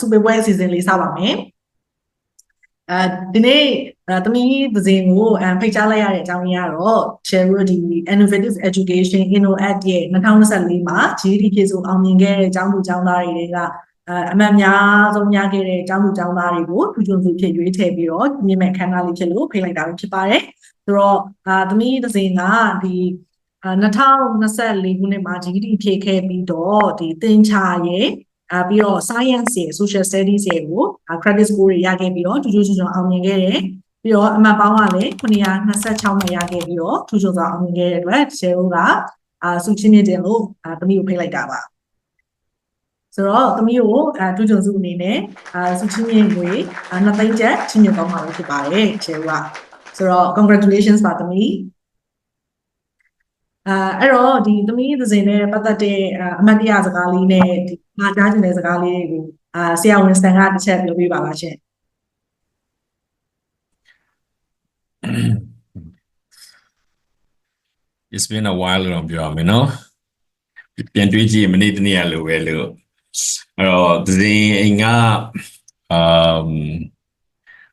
စုပေးပွဲအစီအစဉ်လေးစပါမယ်အဲဒီနေ့အဲသမီးသဇင်ကိုအဖိတ်ကြားလိုက်ရတဲ့အကြောင်းရင်းကတော့ share ဒီ innovative education innoat ရဲ့2024မှာ GD ဖြည့်ဆိုအောင်မြင်ခဲ့တဲ့အကြောင်းသူအကြောင်းသားတွေကအဲအမှန်များဆုံးများခဲ့တဲ့အကြောင်းသူအကြောင်းသားတွေကိုထူးချွန်စုဖြစ်ရွေးထည့်ပြီးတော့မြင့်မဲ့ခန်းသားလေးဖြစ်လို့ဖိတ်လိုက်တာပဲဖြစ်ပါတယ်ဆိုတော့အာသမီးသဇင်ကဒီ2024ခုနှစ်မှာ GD ဖြည့်ခဲ့ပြီးတော့ဒီသင်္ချာရဲ့ အာပြီးတော့ science ရဲ့ social studies ရဲ့ကို credit score တွေရခဲ့ပြီးတော့ထူးထူးချွန်ချွန်အောင်မြင်ခဲ့တယ်ပြီးတော့အမှတ်ပေါင်းကလည်း926နဲ့ရခဲ့ပြီးတော့ထူးချွန်စွာအောင်မြင်ခဲ့တဲ့အတွက်ရှယ်ဘိုးကအာစုချင်းမြင့်တင်လို့အာသမီးကိုဖိတ်လိုက်တာပါဆိုတော့သမီးကိုအာထူးချွန်စုအနေနဲ့အာစုချင်းမြင့်ငွေအာနှစ်သိန်းကျပ်ချင်းမြင့်ကောင်းမှာဖြစ်ပါတယ်ရှယ်ဘိုးကဆိုတော့ congratulations ပါသမီး အာအဲ့တော့ဒီသမီးသဇင်နဲ့ပတ်သက်တဲ့အမတ်တရားစကားလေးနဲ့ဒီမှာကြားချင်တဲ့စကားလေးတွေကိုအာဆရာဝန်စတန်ကတစ်ချက်ပြောပြပါလားရှင် It's been a while လို့ပြောရမယ်နော်ပြန်တွေးကြည့်ရင်မနေ့တနေ့ကလိုပဲလို့အဲ့တော့သင်းအိမ်ကအမ်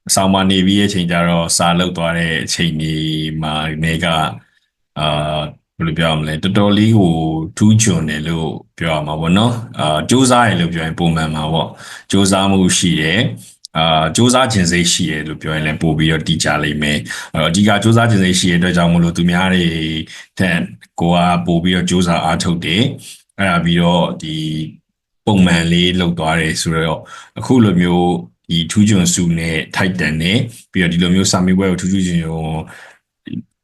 အဆောင်မနေပြီးရဲ့အချိန်ကျတော့စာလုပ်သွားတဲ့အချိန်ကြီးမှာနေကအာ ဘယ်လိုပြောရမလဲတော်တော်လေးကိုထူးချွန်တယ်လို့ပြောရမှာပေါ့နော်အာစူးစမ်းရလို့ပြောရင်ပုံမှန်မှာပေါ့စူးစမ်းမှုရှိတယ်အာစူးစမ်းခြင်းစိတ်ရှိတယ်လို့ပြောရင်လည်းပို့ပြီးတော့တည်ကြလိမ့်မယ်အဲ့တော့အဓိကစူးစမ်းခြင်းစိတ်ရှိတဲ့အတွက်ကြောင့်မလို့သူများတွေတဲ့ကိုကပို့ပြီးတော့စူးစမ်းအားထုတ်တယ်အဲ့ဒါပြီးတော့ဒီပုံမှန်လေးလောက်သွားတယ်ဆိုတော့အခုလိုမျိုးဒီထူးချွန်စုနဲ့ထိုက်တန်နဲ့ပြီးတော့ဒီလိုမျိုးစာမေးပွဲကိုထူးထူးချွန်ချွန်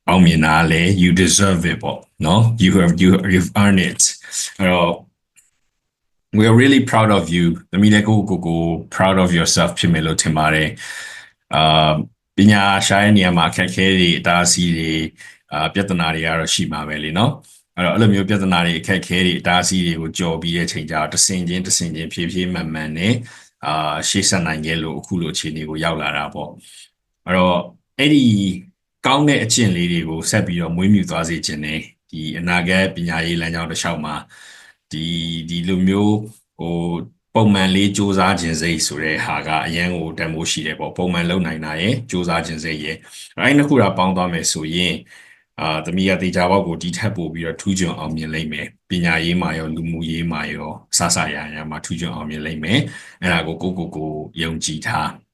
အောင်မြင်တာလေ you deserve it ပေါ့နော် you have you you've earned it အဲ့တော့ we are really proud of you သမီးလည်းကိုကိုကို proud of yourself ဖြစ်မယ်လို့ထင်ပါတယ်အာပညာရှာတဲ့နေရာမှာအခက်အခဲတွေအတားအဆီးတွေအာပြဿနာတွေကတော့ရှိမှာပဲလေနော်အဲ့တော့အဲ့လိုမျိုးပြဿနာတွေအခက်အခဲတွေအတားအဆီးတွေကိုကြော်ပြီးတဲ့ချိန်ကျတော့တဆင်ချင်းတဆင်ချင်းဖြည်းဖြည်းမှန်မှန်နဲ့အာရှေ့ဆက်နိုင်ခဲ့လို့အခုလိုအခြေအနေကိုရောက်လာတာပေါ့အဲ့တော့အဲ့ဒီ ကောင်းတဲ့အကျင့်လေးတွေကိုဆက်ပြီးတော့မွေးမြူသွားစေခြင်းနဲ့ဒီအနာဂတ်ပညာရေးလမ်းကြောင်းတစ်လျှောက်မှာဒီဒီလိုမျိုးဟိုပုံမှန်လေးစူးစမ်းခြင်းစိတ်ဆိုတဲ့ဟာကအရန်ကိုတန်ဖိုးရှိတယ်ပေါ့ပုံမှန်လုပ်နိုင်တာရယ်စူးစမ်းခြင်းစိတ်ရယ်အဲ့ဒီနှစ်ခုတာပေါင်းသွားမယ်ဆိုရင်အာသမီးရတေချာဘောက်ကိုဒီထက်ပို့ပြီးတော့ထူးချွန်အောင်မြင်လိမ့်မယ်ပညာရေးမှာရောလူမှုရေးမှာရောစစရရမှာထူးချွန်အောင်မြင်လိမ့်မယ်အဲ့ဒါကိုကိုကိုကိုယုံကြည်ထား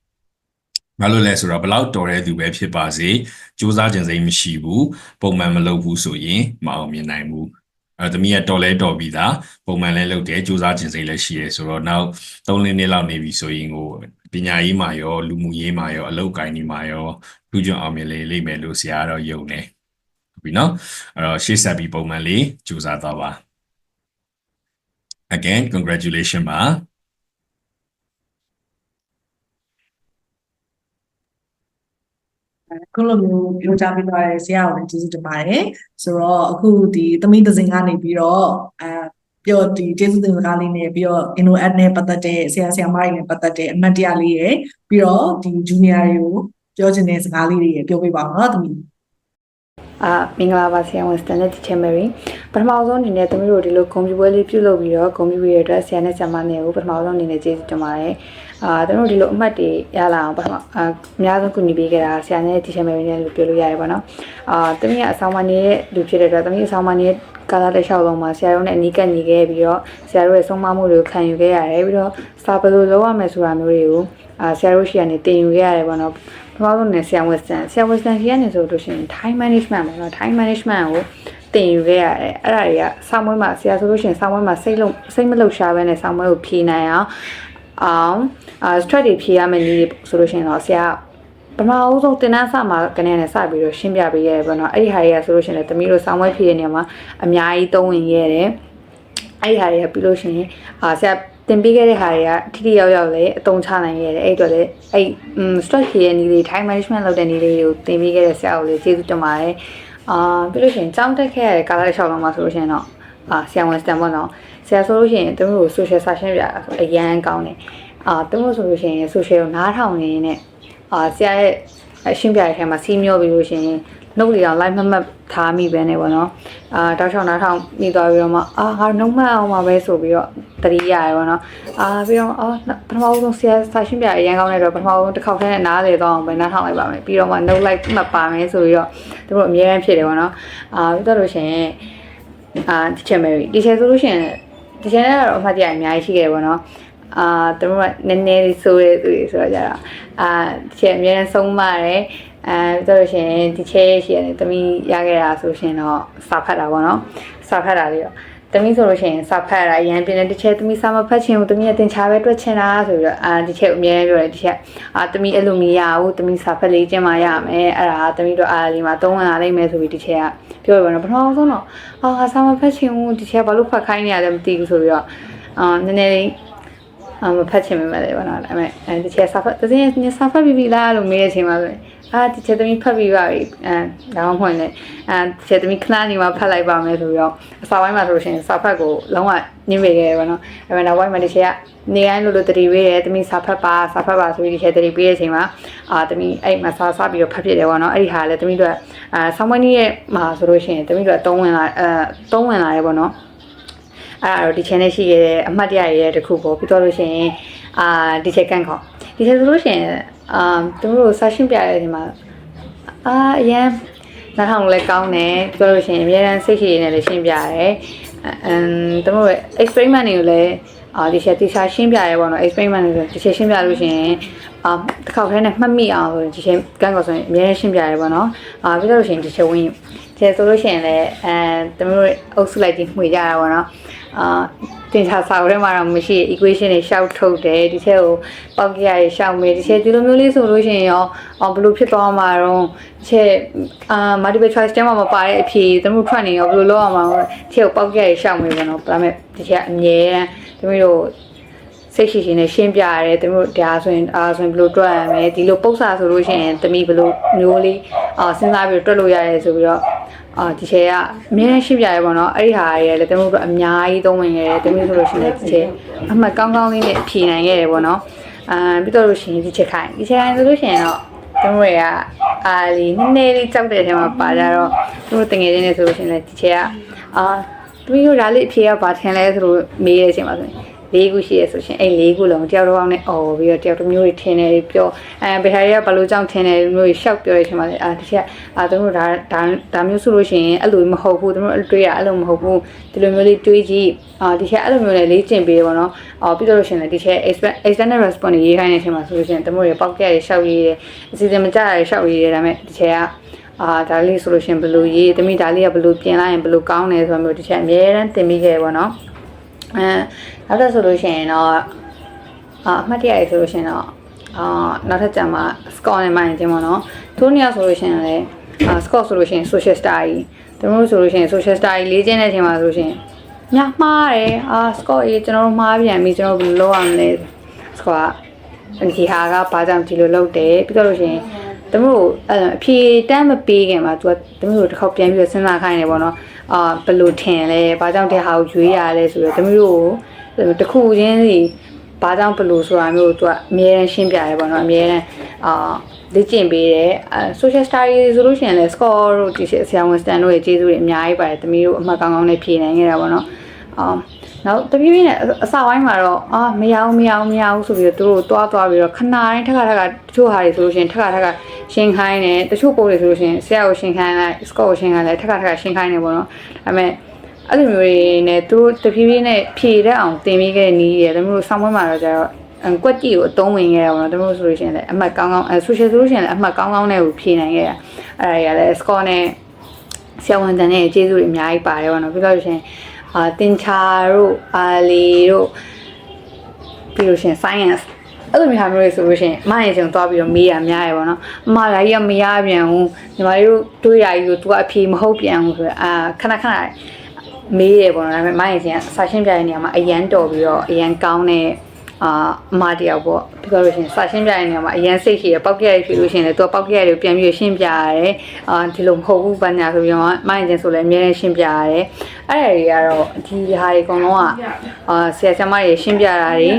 ဘာလို့လဲဆိုတော့ဘလောက်တော်တဲ့သူပဲဖြစ်ပါစေစူးစမ်းခြင်းစိတ်မရှိဘူးပုံမှန်မလုပ်ဘူးဆိုရင်မအောင်မြင်နိုင်ဘူးအဲသမီးကတော်လဲတော်ပြီးသားပုံမှန်လဲလုပ်တယ်စူးစမ်းခြင်းစိတ်လည်းရှိတယ်ဆိုတော့နောက်3လနှစ်လောက်နေပြီဆိုရင်ကိုပညာရေးမှာရောလူမှုရေးမှာရောအလုပ်ကိုင်းဒီမှာရောထူးချွန်အောင်မြင်လေလိမ့်မယ်လို့ဆရာကတော့ယုံတယ်ပြီနော်အဲ့တော့ရှေ့ဆက်ပြီးပုံမှန်လေးစူးစမ်းသွားပါ again congratulations ပါ ခုလိုမျိုးပြောကြားပေးသွားတဲ့ဆရာကိုလည်းကျေးဇူးတင်ပါတယ်ဆိုတော့အခုဒီသမီးသဇင်ကနေပြီးတော့အဲပြောဒီကျေးဇူးတင်စကားလေးနဲ့ပြီးတော့ InnoAd နဲ့ပတ်သက်တဲ့ဆရာဆရာမတွေနဲ့ပတ်သက်တဲ့အမှတ်တရလေးရယ်ပြီးတော့ဒီ junior တွေကိုပြောချင်တဲ့စကားလေးတွေရယ်ပြောပေးပါဦးနော်သမီး အာမင်္ဂလာပါဆရာဝန်စတန်လက်တီချင်မယ်ရီပထမဆုံးအနေနဲ့သမီးတို့ဒီလိုဂုဏ်ပြုပွဲလေးပြုလုပ်ပြီးတော့ဂုဏ်ပြုရတဲ့အတွက်ဆရာနဲ့ဆရာမနဲ့ကိုပထမဆုံးအနေနဲ့ကျေးဇူးတင်ပါတယ်အာသမီးတို့ဒီလိုအမှတ်တွေရလာအောင်ပထမအာအများဆုံးကူညီပေးခဲ့တာဆရာနဲ့တီချင်မယ်ရီနဲ့လို့ပြောလို့ရတယ်ပေါ့နော်အာသမီးကအဆောင်မနေတဲ့လူဖြစ်တဲ့အတွက်သမီးအဆောင်မနေတဲ့ကာလတစ်လျှောက်လုံးမှာဆရာတို့နဲ့အနီးကပ်ညီခဲ့ပြီးတော့ဆရာတို့ရဲ့ဆုံးမမှုတွေကိုခံယူခဲ့ရတယ်ပြီးတော့စာဘယ်လိုလုပ်ရမယ်ဆိုတာမျိုးတွေကိုအာဆရာတို့ရှိကနေတင်ယူခဲ့ရတယ်ပေါ့နော် ပထမဆုံးနဲ့ဆရာဝက်စတန်ဆရာဝက်စတန်ကြီးကနေဆိုလို့ရှိရင် time management ပေါ့နော် time management ကိုတင်ယူခဲ့ရတယ်အဲ့ဒါတွေကဆောင်းမွေးမှာဆရာဆိုလို့ရှိရင်ဆောင်းမွေးမှာစိတ်လုံးစိတ်မလှုပ်ရှားဘဲနဲ့ဆောင်းမွေးကိုဖြေနိုင်အောင်အောင်အာ stress တွေဖြေရမယ့်နည်းတွေဆိုလို့ရှိရင်တော့ဆရာပထမအဦးဆုံးတင်တန်းစမှာကနေနဲ့စပြီးတော့ရှင်းပြပေးရဲပေါ့နော်အဲ့ဒီဟာတွေကဆိုလို့ရှိရင်လည်းသမီးတို့ဆောင်းမွေးဖြေတဲ့နေရာမှာအများကြီးသုံးဝင်ရဲတယ်အဲ့ဒီဟာတွေကပြီးလို့ရှိရင်အာဆရာ တင်ပေးခဲ့တဲ့ဟာတွေကထိထိရောက်ရောက်လည်းအသုံးချနိုင်ခဲ့တယ်အဲ့အတွက်လည်းအဲ့ stress ဖြေရဲ့နည်းလေး time management လုပ်တဲ့နည်းလေးတွေကိုတင်ပေးခဲ့တဲ့ဆရာကိုလည်းကျေးဇူးတင်ပါတယ်အာပြီးလို့ရှိရင်ကြောင်းတက်ခဲ့ရတဲ့ကာလတစ်လျှောက်လုံးမှာဆိုလို့ရှိရင်တော့အာဆရာဝန်စတန်ပေါ့နော်ဆရာဆိုလို့ရှိရင်သူတို့ social session ပြတာဆိုအရန်ကောင်းတယ်အာသူတို့ဆိုလို့ရှိရင် social ကိုနားထောင်နေနေအာဆရာရဲ့အရှင်းပြတဲ့ထဲမှာစီးမျောပြီးလို့ရှိရင် နှုတ်လေးအောင် live မမှတ်ထားမိပဲနေပေါ့နော်အာတောက်ချောင်းနားထောင်မိသွားပြီးတော့မှအာငါနှုတ်မှတ်အောင်ပါပဲဆိုပြီးတော့တတိယရယ်ပေါ့နော်အာပြီးတော့အော်ပထမဆုံးဆရာစာရှင်းပြအရန်ကောင်းတဲ့တော့ပထမဆုံးတစ်ခေါက်ထဲနဲ့နားလေတော့အောင်ပဲနားထောင်လိုက်ပါမယ်ပြီးတော့မှ note like မှတ်ပါမယ်ဆိုပြီးတော့သူတို့အများအားဖြစ်တယ်ပေါ့နော်အာပြီးတော့လို့ရှိရင်အာ teacher Mary teacher ဆိုလို့ရှိရင် teacher နဲ့ကတော့အမှတ်တရအများကြီးရှိခဲ့တယ်ပေါ့နော်အာသူတို့ကနည်းနည်းလေးဆိုးတဲ့သူတွေဆိုတော့ကြတော့အာ teacher အများနဲ့ဆုံးမတယ် အဲပြီးတော့လို့ရှိရင် teacher ရှိရတယ်တမီးရခဲ့တာဆိုရှင်တော့စာဖတ်တာပေါ့နော်စာဖတ်တာလေးတော့တမီးဆိုလို့ရှိရင်စာဖတ်တာအရင်ပြင်းတဲ့တစ်ချက်တမီးစာမဖတ်ချင်ဘူးတမီးအတင်ချာပဲတွက်ချင်တာဆိုပြီးတော့အာတစ်ချက်အများကြီးပြောတယ်တစ်ချက်အာတမီးအဲ့လိုမရဘူးတမီးစာဖတ်လေးကျင်းမှရမယ်အဲ့ဒါတမီးတို့အားလေးမှာသုံးဝင်လာလိမ့်မယ်ဆိုပြီးတစ်ချက်ကပြောရပါတော့ပထမဆုံးတော့အာငါစာမဖတ်ချင်ဘူးတစ်ချက်ဘာလို့ဖတ်ခိုင်းနေရလဲမသိဘူးဆိုပြီးတော့အာနည်းနည်းလေးအမဖတ်ချင်မှမလဲဘာလို့လဲအဲ့မဲ့အဲဒီချက်စာဖတ်တစင်းစာဖတ်ပြီးပြီလားလို့မေးတဲ့အချိန်မှာဆိုရင် အာဒီချက်သမီးဖတ်ပြီးပါပြီအဲဒါမှမဟုတ်လေအဲဒီချက်သမီးခဏနေမှဖတ်လိုက်ပါမယ်ဆိုပြီးတော့အစာပိုင်းမှာဆိုလို့ရှိရင်စာဖတ်ကိုလုံးဝညှိမိခဲ့တယ်ဗောနော်အဲ့မဲ့နောက်ပိုင်းမှာဒီချက်ကနေတိုင်းလို့လို့တတိပေးတယ်သမီးစာဖတ်ပါစာဖတ်ပါဆိုပြီးဒီချက်တတိပေးတဲ့အချိန်မှာအာသမီးအဲ့မှာစာစပြီးတော့ဖတ်ဖြစ်တယ်ဗောနော်အဲ့ဒီဟာလည်းသမီးတို့အာဆောင်းမွေးနေ့ရဲ့မှာဆိုလို့ရှိရင်သမီးတို့သုံးဝင်လာအဲသုံးဝင်လာတယ်ဗောနော်အဲ့ဒါတော့ဒီ channel ရှိခဲ့တဲ့အမှတ်တရရဲ့တစ်ခုပေါ့ပြီးတော့လို့ရှိရင်အာဒီချက်ကန်ခေါဒီချက်ဆိုလို့ရှိရင် အာသူတို့ session ပြရတဲ့အချိန်မှာအာအရင်နားထောင်လို့လည်းကောင်းတယ်ပြီးတော့လို့ရှိရင်အများအားစိတ်ရှိရည်နဲ့လည်းရှင်းပြရတယ်အမ်သူတို့ရဲ့ experiment တွေကိုလည်းအာဒီချက်တိကျရှင်းပြရဲပေါ့နော် experiment တွေဒီချက်ရှင်းပြလို့ရှိရင်အာတစ်ခေါက်ထဲနဲ့မှတ်မိအောင်ဆိုဒီချက်ကန်ခေါဆိုရင်အများအားရှင်းပြရဲပေါ့နော်အာပြီးတော့လို့ရှိရင်ဒီချက်ဝင် ကျဲဆိုလို့ရှိရင်လည်းအဲသူတို့အုပ်စုလိုက်ပြီးမှွေကြတာပေါ့နော်အာတင်ချာစာအုပ်ထဲမှာတော့မရှိ equation တွေရှောက်ထုတ်တယ်ဒီချက်ကိုပေါက်ကရတွေရှောက်မယ်ဒီချက်ဒီလိုမျိုးလေးဆိုလို့ရှိရင်ရောအော်ဘယ်လိုဖြစ်သွားမှာတော့ဒီချက်အာ multiple choice ကျမ်းမှာမပါတဲ့အဖြေသူတို့ထွက်နေရောဘယ်လိုလုပ်အောင်မလဲဒီချက်ကိုပေါက်ကရတွေရှောက်မယ်ပေါ့နော်ဒါပေမဲ့ဒီချက်အမြဲတမ်းသူတို့စိတ်ရှိရှိနဲ့ရှင်းပြရတယ်သူတို့ဒါဆိုရင်အာဆိုရင်ဘယ်လိုတွက်ရမလဲဒီလိုပု္ပ္ပစာဆိုလို့ရှိရင်တမိဘယ်လိုမျိုးလေးအာစဉ်းစားပြီးတွက်လို့ရတယ်ဆိုပြီးတော့ အာဒီချေကအမြဲတမ်းရှင်းပြရဲပေါ့နော်အဲ့ဒီဟာတွေလည်းတမျိုးတို့အများကြီးသုံးဝင်ခဲ့တယ်တမျိုးဆိုလို့ရှိရင်ဒီချေအမှတ်ကောင်းကောင်းလေးနဲ့ဖြေနိုင်ခဲ့တယ်ပေါ့နော်အာပြီးတော့လို့ရှိရင်ဒီချေခိုင်ဒီချေခိုင်ဆိုလို့ရှိရင်တော့တမျိုးတွေကအာလီနည်းနည်းလေးကြောက်တဲ့အချိန်မှာပါကြတော့သူတို့တငယ်ချင်းတွေဆိုလို့ရှိရင်လည်းဒီချေကအာတမျိုးဒါလေးအဖြေကဘာထင်လဲဆိုလို့မေးတဲ့အချိန်မှာဆိုရင် လေးခုရှိရဆိုရှင်အဲ့လေးခုလုံးတယောက်တစ်ပေါက်နဲ့អော်ပြီးတော့တယောက်တစ်မျိုးတွေထင်တယ်ပြောအဲဘယ်ဟာတွေကဘလို့ကြောင့်ထင်တယ်မျိုးတွေရှောက်ပြောရချင်းပါလေအာဒီချက်အာသူတို့ဒါဒါဒါမျိုးဆိုလို့ရှိရင်အဲ့လိုမဟုတ်ဘူးသူတို့တွေးရအဲ့လိုမဟုတ်ဘူးဒီလိုမျိုးလေးတွေးကြည့်အာဒီချက်အဲ့လိုမျိုးလေးလေ့ကျင့်ပေးတယ်ပေါ့နော်အော်ပြီးတော့လို့ရှိရင်ဒီချက် external response ရေးခိုင်းတဲ့အချိန်မှာဆိုလို့ရှိရင်သူတို့တွေပေါက်ကြရရှောက်ရေးတယ်အစီအစဉ်မကြရရှောက်ရေးတယ်ဒါပေမဲ့ဒီချက်ကအာဒါလေးဆိုလို့ရှိရင်ဘယ်လိုရေးတမိဒါလေးကဘယ်လိုပြင်လိုက်ရင်ဘယ်လိုကောင်းတယ်ဆိုတာမျိုးဒီချက်အများအားသင်မိခဲ့ပေါ့နော် အဲနောက်တော့ဆိုလို့ရှိရင်တော့အာအမှတ်တရရေးဆိုလို့ရှိရင်တော့အာနောက်ထပ်ကြမှာ score နဲ့မှန်ခြင်းပေါ့နော်သူတို့ညဆိုလို့ရှိရင်လည်းအာ score ဆိုလို့ရှိရင် social star ကြီးသူတို့ဆိုလို့ရှိရင် social star ကြီးလေးကျင်းတဲ့အချိန်မှာဆိုလို့ရှိရင်ညမှားတယ်အာ score ကြီးကျွန်တော်တို့မှားပြန်ပြီကျွန်တော်ဘယ်လိုလုပ်အောင်လဲ score ဒီဟာကဘာကြောင့်ဒီလိုလုပ်တယ်ပြီးတော့လို့ရှိရင်တမတို့အဲ့အဖြေတန်းမပေးခင်မှာသူကတမတို့တစ်ခေါက်ပြန်ပြီးတော့စဉ်းစားခိုင်းနေပေါ့နော် အာဘယ်လိုထင်လဲဘာကြောင့်ဒီဟာကိုရွေးရလဲဆိုတော့တမတို့ကိုတစ်ခုချင်းစီဘာကြောင့်ဘယ်လိုဆိုတာမျိုးသူကအမြဲတမ်းရှင်းပြရဲပေါ့နော်အမြဲတမ်းအာလေ့ကျင့်ပေးတယ်အဲ social study ဆိုလို့ရှိရင်လည်း score တို့ဒီဆရာဝန် stand တို့ရဲ့ကျေးဇူးတွေအများကြီးပါတယ်တမီးတို့အမှတ်ကောင်းကောင်းနဲ့ဖြေနိုင်ခဲ့တာပေါ့နော်အာနောက်တပြည့်ပြည့်နဲ့အစပိုင်းမှာတော့အာမရအောင်မရအောင်မရအောင်ဆိုပြီးတော့သူတို့တွားတွားပြီးတော့ခဏတိုင်းထက်ခါထက်ကတချို့ဟာတွေဆိုလို့ရှိရင်ထက်ခါထက်က ရှင်းခိုင်းတယ်တချို့ပုံတွေဆိုလို့ရှိရင်ဆရာကိုရှင်းခိုင်းလိုက် score ကိုရှင်းခိုင်းလိုက်ထက်ခါထက်ကရှင်းခိုင်းနေပေါ့နော်ဒါပေမဲ့အဲ့လိုမျိုးတွေနဲ့သူတို့တဖြည်းဖြည်းနဲ့ဖြည့်တဲ့အောင်တင်ပေးခဲ့တဲ့နည်းရတယ်တို့ဆောင်းပွဲမှာတော့ကျတော့အကွက်ကြီးကိုအသုံးဝင်ခဲ့ရပါတော့တို့ဆိုလို့ရှိရင်လည်းအမှတ်ကောင်းကောင်းအဲ social ဆိုလို့ရှိရင်လည်းအမှတ်ကောင်းကောင်းနဲ့ကိုဖြည့်နိုင်ခဲ့တာအဲ့ဒါတွေကလည်း score နဲ့ဆရာဝန်တန်တဲ့ကျေးဇူးတွေအများကြီးပါတယ်ပေါ့နော်ပြီးတော့ရှင်အာတင်ချာတို့အာလီတို့ပြီးလို့ရှင် science အဲ့လိုမျိုးဟာမျိုးတွေဆိုလို့ရှိရင်အမရဲ့ကျွန်တော်သွားပြီးတော့မေးရများရယ်ပေါ့နော်အမလာကြီးကမရပြန်ဘူးညီမတို့တွေးရကြီးကို तू အဖြေမဟုတ်ပြန်ဘူးဆိုတော့အာခဏခဏမေးရပေါ့နော်ဒါပေမဲ့အမရဲ့ချင်းစာရှင်းပြတဲ့နေရာမှာအရန်တော်ပြီးတော့အရန်ကောင်းတဲ့အာအမတယောက်ပေါ့ပြီးတော့လို့ရှိရင်စာရှင်းပြတဲ့နေရာမှာအရန်စိတ်ရှိရပောက်ကြရဖြစ်လို့ရှိရင်လည်း तू ပောက်ကြရတွေကိုပြန်ပြီးရှင်းပြရတယ်အာဒီလိုမဟုတ်ဘူးဘာညာဆိုပြီးတော့အမရဲ့ချင်းဆိုလည်းအများနဲ့ရှင်းပြရတယ်အဲ့ဒါတွေကတော့ဒီဟာတွေအကုန်လုံးကအာဆရာဆရာမတွေရှင်းပြတာတွေ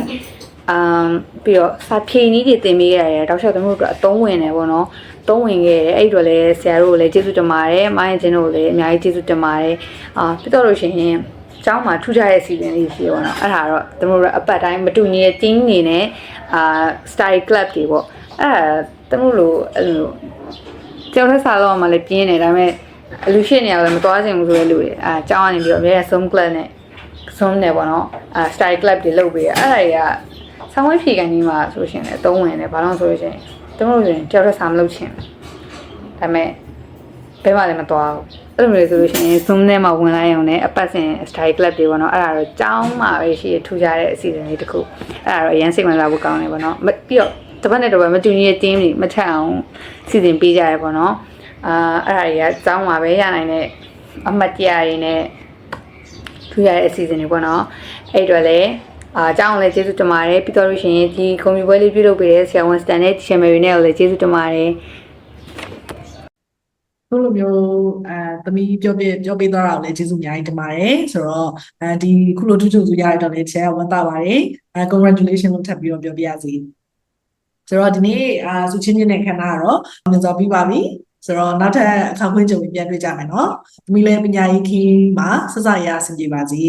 အမ်ပြီးတော့စာဖြေနည်းတွေသင်ပေးရတယ်တောက်လျှောက်သမီးတို့အတွက်အသုံးဝင်တယ်ပေါ့နော်သုံးဝင်ခဲ့တယ်အဲ့ဒီတော့လည်းဆရာတို့ကိုလည်းကျေးဇူးတင်ပါတယ်မိုင်းချင်းတို့ကိုလည်းအများကြီးကျေးဇူးတင်ပါတယ်အာပြီးတော့လို့ရှိရင်ကျောင်းမှာထူးခြားတဲ့အစီအစဉ်လေးရှိရပါတော့အဲ့ဒါတော့သမီးတို့အပတ်တိုင်းမတူညီတဲ့ team နေနဲ့အာ style club တွေပေါ့အဲ့ဒါသမီးတို့လိုအဲ့လိုကျောင်းထက်စားတော့မှလည်းပြင်းနေဒါပေမဲ့အလူရှိနေရလည်းမသွားချင်ဘူးဆိုတဲ့လူတွေအာကျောင်းကနေပြီးတော့အများကြီး zoom club နဲ့ zoom နဲ့ပေါ့နော်အာ style club တွေလုပ်ပေးရအဲ့ဒါတွေက ဆောင်းဝဲဖြေကန်ကြီးမှာဆိုလို့ရှိရင်လည်းအသုံးဝင်တယ်ဘာလို့လဲဆိုလို့ရှိရင်သူတို့ဆိုရင်တယောက်တစ်စားမလုပ်ချင်ဘူးဒါပေမဲ့ဘယ်မှလည်းမသွားဘူးအဲ့လိုမျိုးဆိုလို့ရှိရင် zoom နဲ့မှဝင်လိုက်အောင်နဲ့အပတ်စဉ် style club တွေပေါ့နော်အဲ့ဒါတော့ကြောင်းမှာပဲရှိရထူကြတဲ့အစီအစဉ်လေးတစ်ခုအဲ့ဒါတော့အရင်စိတ်ဝင်စားဖို့ကောင်းတယ်ပေါ့နော်မပြီးတော့တစ်ပတ်နဲ့တစ်ပတ်မတူညီတဲ့ team တွေမထက်အောင်စီစဉ်ပေးကြရပေါ့နော်အာအဲ့ဒါတွေကကြောင်းမှာပဲရနိုင်တဲ့အမှတ်တရတွေနဲ့ထူရတဲ့အစီအစဉ်တွေပေါ့နော်အဲ့အတော့လည်း အာအကြောင်းကိုလည်းကျေးဇူးတင်ပါတယ်ပြီးတော့လို့ရှိရင်ဒီကွန်ပျူတာလေးပြုလုပ်ပေးတဲ့ဆရာဝန်စတန်နဲ့ချင်မရီနဲ့ကိုလည်းကျေးဇူးတင်ပါတယ်ခုလိုမျိုးအဲသမီးပြောပြပြောပေးသွားတာကိုလည်းကျေးဇူးအများကြီးတင်ပါတယ်ဆိုတော့အဲဒီခုလိုထူးထူးစုရတဲ့တော့လည်းချဲဝန်တာပါတယ်အဲ congratulation လို့ထပ်ပြီးတော့ပြောပြရစီဆိုတော့ဒီနေ့အာစုချင်းချင်းနဲ့ခဏကတော့မြင်စောပြီးပါပြီဆိုတော့နောက်ထပ်အခါခွင့်ကြုံပြီးပြန်တွေ့ကြမယ်နော်သမီးလည်းပညာရေးခင်းမှာဆက်စရအဆင်ပြေပါစေ